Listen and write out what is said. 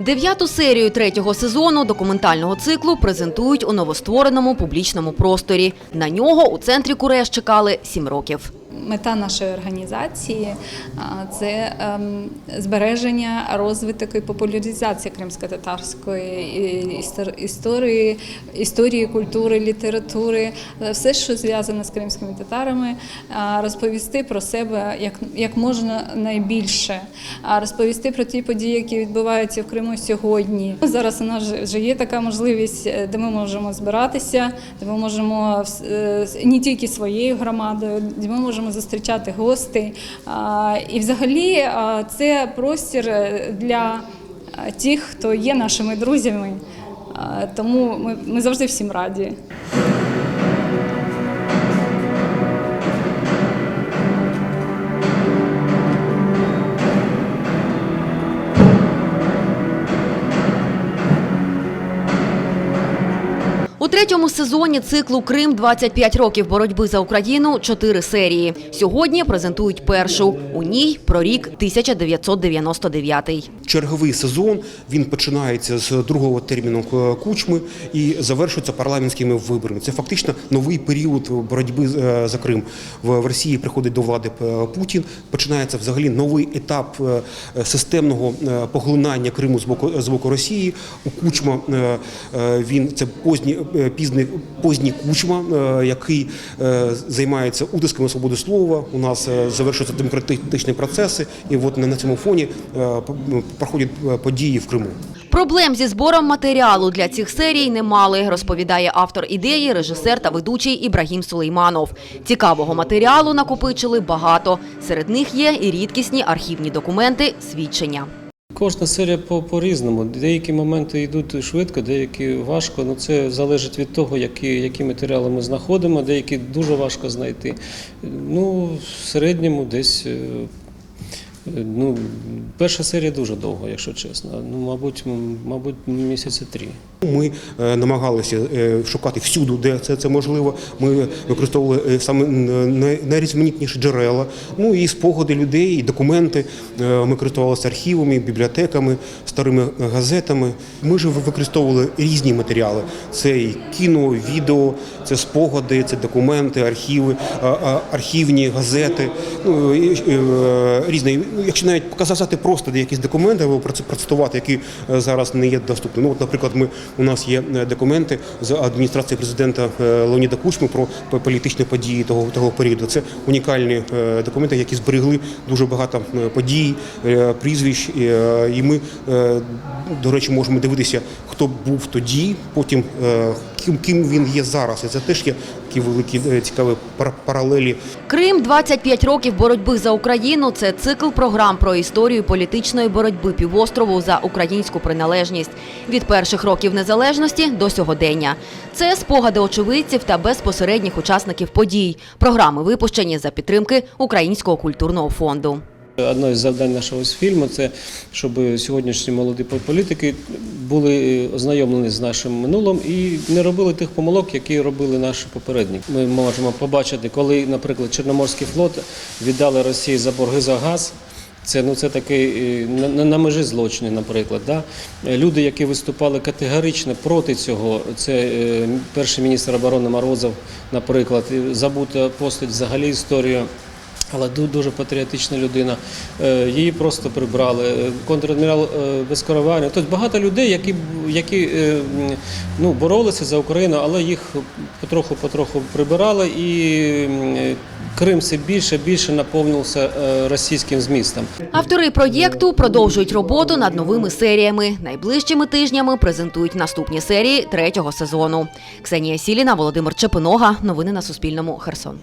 Дев'яту серію третього сезону документального циклу презентують у новоствореному публічному просторі. На нього у центрі Куреш чекали сім років. Мета нашої організації це ем, збереження, розвиток і популяризація кримсько-татарської і- історії, історії, культури, літератури, е, все, що зв'язане з кримськими татарами, розповісти про себе як, як можна найбільше, розповісти про ті події, які відбуваються в Криму сьогодні. Зараз у нас вже- є така можливість, е, де ми можемо збиратися, де ми можемо е, не тільки своєю громадою, де ми можемо зустрічати гостей. І взагалі це простір е, для тих, хто є нашими друзями. Тому ми завжди всім раді. Третьому сезоні циклу Крим 25 років боротьби за Україну. Чотири серії. Сьогодні презентують першу. У ній про рік 1999. Черговий сезон він починається з другого терміну кучми і завершується парламентськими виборами. Це фактично новий період боротьби е, за Крим. В Росії приходить до влади е, Путін. Починається взагалі новий етап е, системного поглинання Криму з боку з боку Росії. У Кучма він це поздній е, пізний поздній Кучма, е, який е, займається утисками свободи слова. У нас е, завершуються демократичні процеси, і от на цьому фоні по- проходять події в Криму. Проблем зі збором матеріалу для цих серій немали, розповідає автор ідеї, режисер та ведучий Ібрагім Сулейманов. Цікавого матеріалу накопичили багато. Серед них є і рідкісні архівні документи, свідчення. Кожна серія по- по-різному. Деякі моменти йдуть швидко, деякі важко. Ну це залежить від того, які, які матеріали ми знаходимо, деякі дуже важко знайти. Ну, в середньому десь. Ну, перша серія дуже довго, якщо чесно. Ну, мабуть, мабуть, місяці три. Ми е, намагалися е, шукати всюди, де це, це можливо. Ми використовували е, саме найрізноманітніші джерела, ну і спогади людей, і документи. Ми користувалися архівами, бібліотеками, старими газетами. Ми ж використовували різні матеріали. Це і кіно, відео, це спогади, це документи, архіви, архівні газети. Ну, різні. Ну, Якщо навіть показати просто якісь документи або проц- процитувати, які е, зараз не є доступні. Ну, от, наприклад, ми у нас є е, документи з адміністрації президента е, Леоніда Кучми про політичні події того того періоду. Це унікальні документи, які зберегли дуже багато подій, прізвищ. І, ми, до речі, можемо дивитися, хто був тоді, потім ким, ким він є зараз. І це теж є такі великі е, цікаві паралелі Крим 25 років боротьби за Україну. Це цикл програм про історію політичної боротьби півострову за українську приналежність від перших років незалежності до сьогодення. Це спогади очевидців та безпосередніх учасників подій. Програми випущені за підтримки Українського культурного фонду. Одне з завдань нашого фільму це щоб сьогоднішні молоді політики були ознайомлені з нашим минулим і не робили тих помилок, які робили наші попередники. Ми можемо побачити, коли, наприклад, Чорноморський флот віддали Росії за борги за газ. Це ну це такий е, на, на- межі злочинів, наприклад. Да? Е, Люди, які виступали категорично проти цього, це е, перший міністр оборони Морозов, наприклад, і забута постать взагалі історію. Але ду- дуже патріотична людина. Е, Її просто прибрали. Е, Контрадмірал е, Безкоровайний. Тобто багато людей, які, які ну, боролися за Україну, але їх потроху-потроху прибирали, і Крим все більше більше наповнився російським змістом. Автори проєкту продовжують роботу над новими серіями. Найближчими тижнями презентують наступні серії третього сезону. Ксенія Сіліна, Володимир Чепинога. Новини на Суспільному. Херсон.